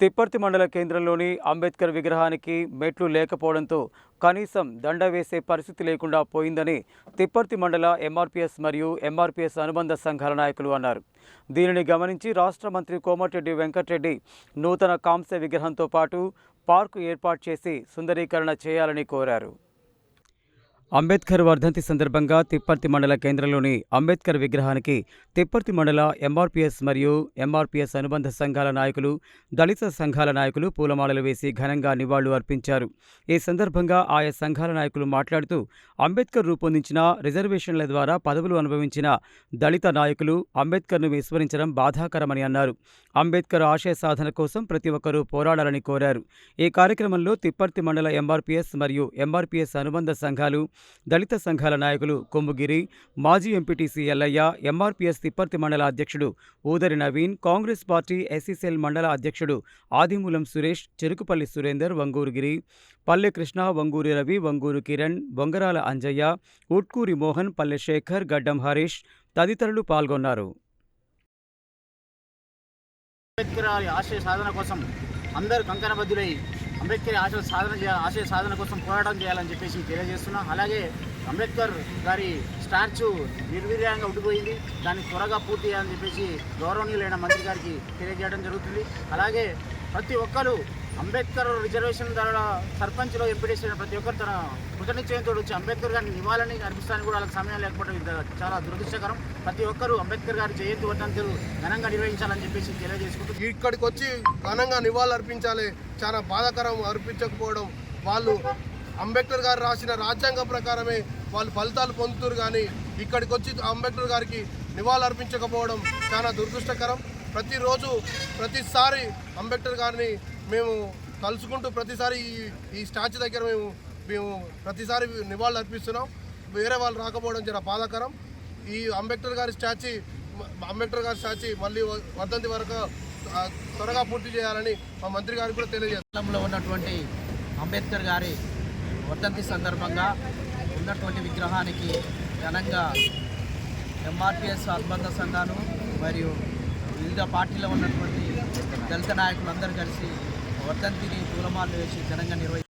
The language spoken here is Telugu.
తిప్పర్తి మండల కేంద్రంలోని అంబేద్కర్ విగ్రహానికి మెట్లు లేకపోవడంతో కనీసం దండ వేసే పరిస్థితి లేకుండా పోయిందని తిప్పర్తి మండల ఎంఆర్పీఎస్ మరియు ఎంఆర్పీఎస్ అనుబంధ సంఘాల నాయకులు అన్నారు. దీనిని గమనించి రాష్ట్ర మంత్రి కోమటిరెడ్డి వెంకటరెడ్డి నూతన కాంస్య విగ్రహంతో పాటు పార్కు ఏర్పాటు చేసి సుందరీకరణ చేయాలని కోరారు. అంబేద్కర్ వర్ధంతి సందర్భంగా తిప్పర్తి మండల కేంద్రంలోని అంబేద్కర్ విగ్రహానికి తిప్పర్తి మండల ఎంఆర్పీఎస్ మరియు ఎంఆర్పీఎస్ అనుబంధ సంఘాల నాయకులు దళిత సంఘాల నాయకులు పూలమాలలు వేసి ఘనంగా నివాళులు అర్పించారు. ఈ సందర్భంగా ఆయా సంఘాల నాయకులు మాట్లాడుతూ అంబేద్కర్ రూపొందించిన రిజర్వేషన్ల ద్వారా పదవులు అనుభవించిన దళిత నాయకులు అంబేద్కర్ను విస్మరించడం బాధాకరమని అన్నారు. అంబేద్కర్ ఆశయ సాధన కోసం ప్రతి ఒక్కరూ పోరాడాలని కోరారు. ఈ కార్యక్రమంలో తిప్పర్తి మండల ఎంఆర్పీఎస్ మరియు ఎంఆర్పీఎస్ అనుబంధ సంఘాలు దళిత సంఘాల నాయకులు కొమ్ముగిరి మాజీ ఎంపీటీసీ ఎల్లయ్య ఎంఆర్పీఎస్ తిప్పర్తి మండల అధ్యక్షుడు Udari Naveen Congress party SC cell మండల అధ్యక్షుడు ఆదిమూలం సురేష్ చెరుకుపల్లి సురేందర్ వంగూరుగిరి పల్లె కృష్ణ వంగూరి రవి వంగూరు కిరణ్ బొంగరాల అంజయ్య ఉట్కూరి మోహన్ పల్లె శేఖర్ గడ్డం హరీష్ తదితరులు పాల్గొన్నారు. అంబేద్కర్ ఆశయ సాధన కోసం అందరూ కంకణబద్ధులై అంబేద్కర్ ఆశయ సాధన చేయాలి ఆశయ సాధన కోసం పోరాటం చేయాలని చెప్పేసి తెలియజేస్తున్నాం. అలాగే అంబేద్కర్ గారి స్టాచ్యూ నిర్వీర్యంగా ఉండిపోయింది. దాన్ని త్వరగా పూర్తి చేయాలని చెప్పేసి గౌరవనీయులైన మంత్రి గారికి తెలియజేయడం జరుగుతుంది. అలాగే ప్రతి ఒక్కరూ అంబేద్కర్ రిజర్వేషన్ ద్వారా సర్పంచ్లో ఎంపీడీసీ ప్రతి ఒక్కరు తన కృతనిశ్చయంతో వచ్చి అంబేద్కర్ గారిని నివాళని అర్పిస్తానికి కూడా వాళ్ళకి సమయం లేకపోవడం ఇది చాలా దురదృష్టకరం. ప్రతి ఒక్కరూ అంబేద్కర్ గారి జయంతి వర్ధంతులు ఘనంగా నిర్వహించాలని చెప్పేసి తెలియజేసుకుంటూ ఇక్కడికి వచ్చి ఘనంగా నివాళులు అర్పించాలి. చాలా బాధాకరం అర్పించకపోవడం. వాళ్ళు అంబేద్కర్ గారు రాసిన రాజ్యాంగం ప్రకారమే వాళ్ళు ఫలితాలు పొందుతారు కానీ ఇక్కడికి వచ్చి అంబేద్కర్ గారికి నివాళులు అర్పించకపోవడం చాలా దురదృష్టకరం. ప్రతిరోజు ప్రతిసారి అంబేద్కర్ గారిని మేము కలుసుకుంటూ ప్రతిసారి ఈ ఈ స్టాచ్యూ దగ్గర మేము మేము ప్రతిసారి నివాళులు అర్పిస్తున్నాం. వేరే వాళ్ళు రాకపోవడం చాలా బాధాకరం. ఈ అంబేద్కర్ గారి స్టాచ్యూ అంబేద్కర్ గారి స్టాచ్యూ మళ్ళీ వర్ధంతి వరకు త్వరగా పూర్తి చేయాలని మా మంత్రి గారికి కూడా తెలియజేస్తాంలో ఉన్నటువంటి అంబేద్కర్ గారి వర్ధంతి సందర్భంగా ఉన్నటువంటి విగ్రహానికి ఘనంగా ఎంఆర్పిఎస్ అనుబంధ సంఘాలు మరియు వివిధ పార్టీలో ఉన్నటువంటి దళిత నాయకులందరూ కలిసి వర్ధంతిని పూలమాలు వేసి ఘనంగా నిర్వహించారు.